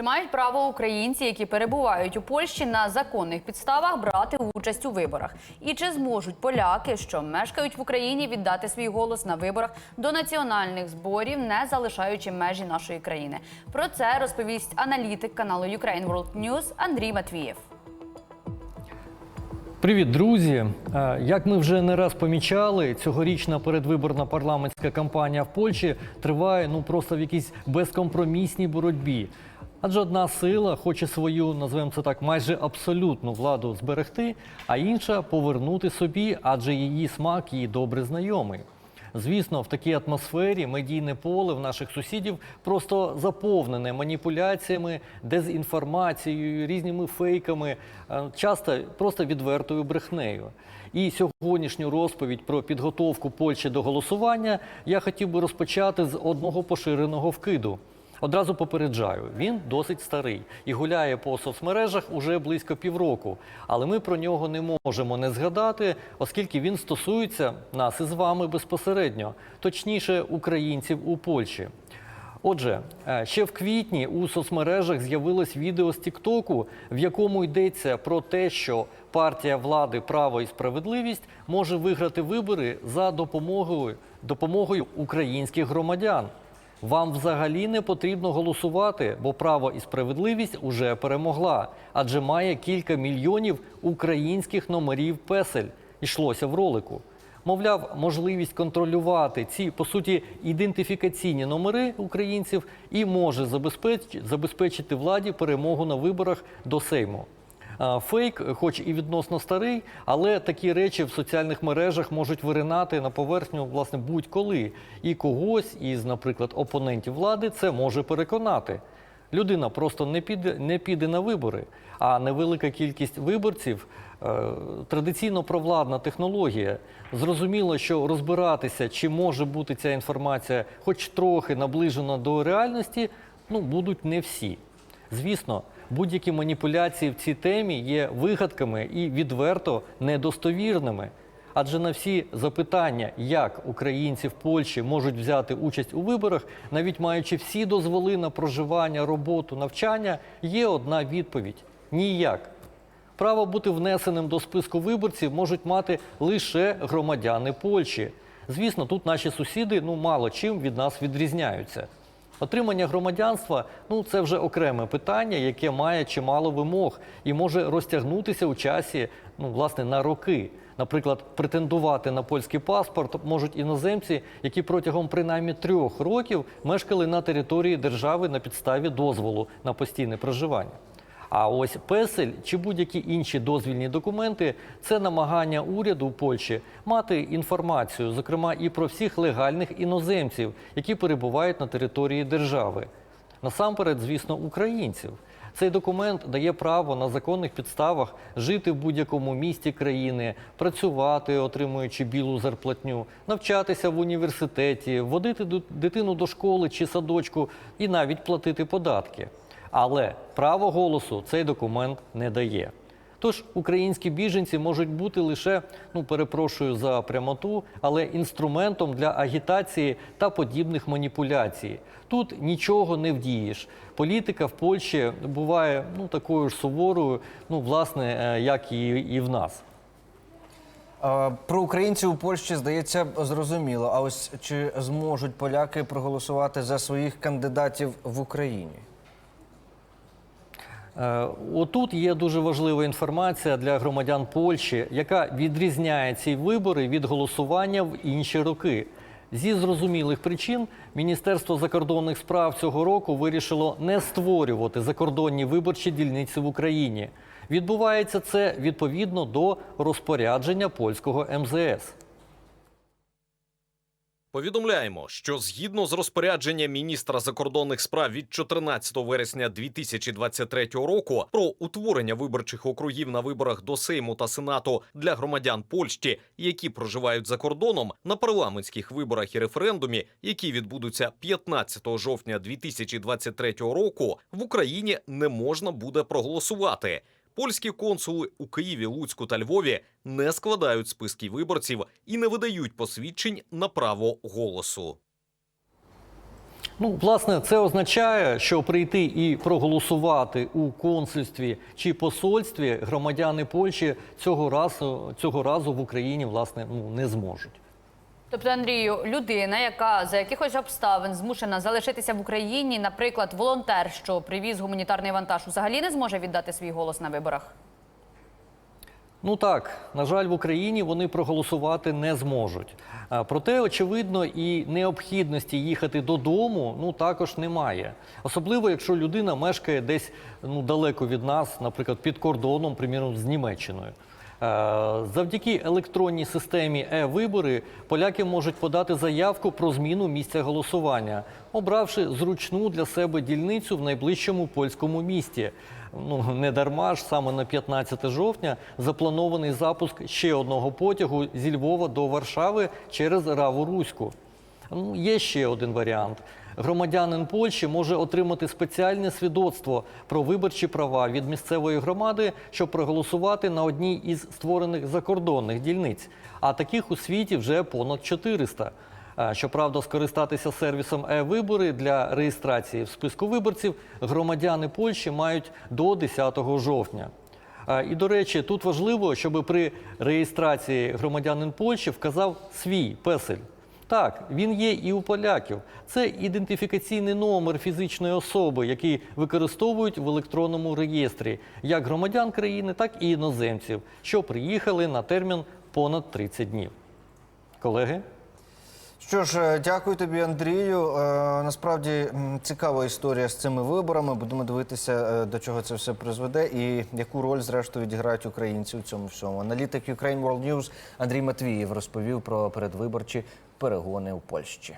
Чи мають право українці, які перебувають у Польщі на законних підставах, брати участь у виборах? І чи зможуть поляки, що мешкають в Україні, віддати свій голос на виборах до національних зборів, не залишаючи межі нашої країни? Про це розповість аналітик каналу Ukraine World News Андрій Матвієв. Привіт, друзі! Е, Як ми вже не раз помічали, цьогорічна передвиборна парламентська кампанія в Польщі триває ну просто в якійсь безкомпромісній боротьбі. Адже одна сила хоче свою, назвемо це так, майже абсолютну владу зберегти, а інша повернути собі, адже її смак їй добре знайомий. Звісно, в такій атмосфері медійне поле в наших сусідів просто заповнене маніпуляціями, дезінформацією, різними фейками, е, часто просто відвертою брехнею. І сьогоднішню розповідь про підготовку Польщі до голосування я хотів би розпочати з одного поширеного вкиду. Одразу попереджаю, він досить старий і гуляє по соцмережах уже близько півроку. Але ми про нього не можемо не згадати, оскільки він стосується нас із вами безпосередньо, точніше, українців у Польщі. Отже, е, ще в квітні у соцмережах з'явилось відео з Тіктоку, в якому йдеться про те, що партія влади Право і справедливість може виграти вибори за допомогою, допомогою українських громадян. Вам взагалі не потрібно голосувати, бо право і справедливість уже перемогла, адже має кілька мільйонів українських номерів песель. Ішлося в ролику. Мовляв, можливість контролювати ці по суті ідентифікаційні номери українців і може забезпечити, владі перемогу на виборах до Сейму. Фейк, хоч і відносно старий, але такі речі в соціальних мережах можуть виринати на поверхню власне будь-коли. І когось із, наприклад, опонентів влади це може переконати. Людина просто не піде, не піде на вибори, а невелика кількість виборців е, традиційно провладна технологія. Зрозуміло, що розбиратися, чи може бути ця інформація, хоч трохи наближена до реальності, ну будуть не всі. Звісно, будь-які маніпуляції в цій темі є вигадками і відверто недостовірними. Адже на всі запитання, як українці в Польщі можуть взяти участь у виборах, навіть маючи всі дозволи на проживання, роботу, навчання, є одна відповідь: ніяк. Право бути внесеним до списку виборців можуть мати лише громадяни Польщі. Звісно, тут наші сусіди ну мало чим від нас відрізняються. Отримання громадянства ну це вже окреме питання, яке має чимало вимог і може розтягнутися у часі, ну власне на роки. Наприклад, претендувати на польський паспорт можуть іноземці, які протягом принаймні трьох років мешкали на території держави на підставі дозволу на постійне проживання. А ось песель чи будь-які інші дозвільні документи це намагання уряду Польщі мати інформацію, зокрема і про всіх легальних іноземців, які перебувають на території держави. Насамперед, звісно, українців. Цей документ дає право на законних підставах жити в будь-якому місті країни, працювати, отримуючи білу зарплатню, навчатися в університеті, водити дитину до школи чи садочку і навіть платити податки. Але право голосу цей документ не дає. Тож українські біженці можуть бути лише, ну перепрошую за прямоту, але інструментом для агітації та подібних маніпуляцій. Тут нічого не вдієш. Політика в Польщі буває ну такою ж суворою, ну власне, е, як і, і в нас. Про українців у Польщі здається зрозуміло. А ось чи зможуть поляки проголосувати за своїх кандидатів в Україні? Е, Отут є дуже важлива інформація для громадян Польщі, яка відрізняє ці вибори від голосування в інші роки. Зі зрозумілих причин Міністерство закордонних справ цього року вирішило не створювати закордонні виборчі дільниці в Україні. Відбувається це відповідно до розпорядження польського МЗС. Повідомляємо, що згідно з розпорядженням міністра закордонних справ від 14 вересня 2023 року про утворення виборчих округів на виборах до Сейму та Сенату для громадян Польщі, які проживають за кордоном, на парламентських виборах і референдумі, які відбудуться 15 жовтня 2023 року, в Україні не можна буде проголосувати. Польські консули у Києві, Луцьку та Львові не складають списки виборців і не видають посвідчень на право голосу. Ну, власне, це означає, що прийти і проголосувати у консульстві чи посольстві громадяни Польщі цього разу, цього разу в Україні власне ну, не зможуть. Тобто, Андрію, людина, яка за якихось обставин змушена залишитися в Україні, наприклад, волонтер, що привіз гуманітарний вантаж, взагалі не зможе віддати свій голос на виборах. Ну так, на жаль, в Україні вони проголосувати не зможуть. Проте, очевидно, і необхідності їхати додому ну також немає. Особливо, якщо людина мешкає десь ну далеко від нас, наприклад, під кордоном, приміром, з Німеччиною. Е, Завдяки електронній системі е-вибори поляки можуть подати заявку про зміну місця голосування, обравши зручну для себе дільницю в найближчому польському місті. Ну не дарма ж саме на 15 жовтня запланований запуск ще одного потягу зі Львова до Варшави через Раву Руську. Ну, є ще один варіант. Громадянин Польщі може отримати спеціальне свідоцтво про виборчі права від місцевої громади, щоб проголосувати на одній із створених закордонних дільниць. А таких у світі вже понад 400. Щоправда, скористатися сервісом е-вибори для реєстрації в списку виборців громадяни Польщі мають до 10 жовтня. І, до речі, тут важливо, щоб при реєстрації громадянин Польщі вказав свій песель. Так, він є і у поляків. Це ідентифікаційний номер фізичної особи, який використовують в електронному реєстрі як громадян країни, так і іноземців, що приїхали на термін понад 30 днів. Колеги? Що ж, е, дякую тобі, Андрію. Е, Насправді цікава історія з цими виборами. Будемо дивитися, е, до чого це все призведе і яку роль, зрештою, відіграють українці у цьому всьому. Аналітик Ukraine World News Андрій Матвієв розповів про передвиборчі перегони у Польщі.